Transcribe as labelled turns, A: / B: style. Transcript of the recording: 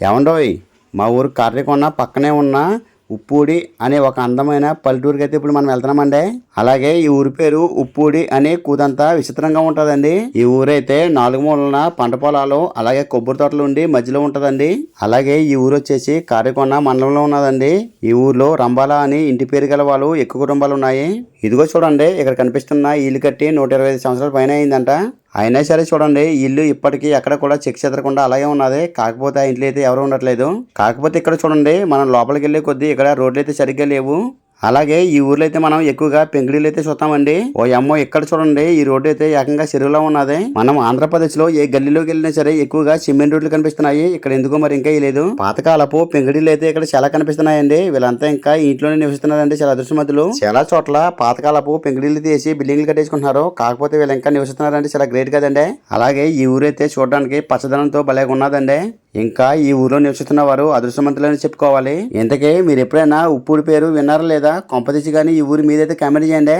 A: ఏమండోయ్ మా ఊరు కర్రికొన్న పక్కనే ఉన్న ఉప్పూడి అనే ఒక అందమైన పల్లెటూరుకి అయితే ఇప్పుడు మనం వెళ్తున్నామండి. అలాగే ఈ ఊరి పేరు ఉప్పూడి అని కూదంతా విచిత్రంగా ఉంటుందండి. ఈ ఊరైతే నాలుగు మూలన పంట పొలాలు అలాగే కొబ్బరి తోటలు ఉండి మధ్యలో ఉంటుందండి. అలాగే ఈ ఊరు వచ్చేసి కారికొండ మండలంలో ఉన్నదండి. ఈ ఊర్లో రంబాల అని ఇంటి పేరు గల వాళ్ళు ఎక్కువ కుటుంబాలు ఉన్నాయి. ఇదిగో చూడండి ఇక్కడ కనిపిస్తున్న ఇల్లు కట్టి నూట ఇరవై ఐదు సంవత్సరాల పైన అయిందంట. అయినా సరే చూడండి ఇల్లు ఇప్పటికీ ఎక్కడ కూడా చెక్ చెదరకుండా అలాగే ఉన్నది. కాకపోతే ఆ ఇంట్లో అయితే ఎవరు ఉండట్లేదు. కాకపోతే ఇక్కడ చూడండి మనం లోపలికి వెళ్ళే కొద్దీ ఇక్కడ రోడ్లు అయితే సరిగ్గా లేవు. అలాగే ఈ ఊర్లో అయితే మనం ఎక్కువగా పెంగిడీలు అయితే చూస్తామండి. ఓ అమ్మో ఇక్కడ చూడండి ఈ రోడ్డు అయితే ఏకంగా చెరువులో ఉన్నది. మనం ఆంధ్రప్రదేశ్లో ఏ గల్లీలోకి వెళ్ళినా సరే ఎక్కువగా సిమెంట్ రోడ్లు కనిపిస్తున్నాయి. ఇక్కడ ఎందుకో మరి ఇంకా లేదు పాతకాలపు పెంగిడీలు అయితే ఇక్కడ చాలా కనిపిస్తున్నాయండి. వీళ్ళంతా ఇంకా ఇంట్లోనే నివసిస్తున్నారండి చాలా అదృష్టమతులు చాలా చోట్ల పాతకాలపు పెంగిడీలు తీసి బిల్డింగ్లు కట్టేసుకుంటున్నారు. కాకపోతే వీళ్ళు ఇంకా నివసిస్తున్నారంటే చాలా గ్రేట్ కదండి. అలాగే ఈ ఊరైతే చూడడానికి పచ్చదనంతో భలేగా ఉన్నదండి ఇంకా ఈ ఊర్లో నివసిస్తున్న వారు అదృష్టవంతులని చెప్పుకోవాలి. ఇంతకీ మీరు ఎప్పుడైనా ఉప్పుడు పేరు విన్నారా లేదా? కొంపదీసి కానీ ఈ ఊరి మీదైతే కామెంట్ చేయండి.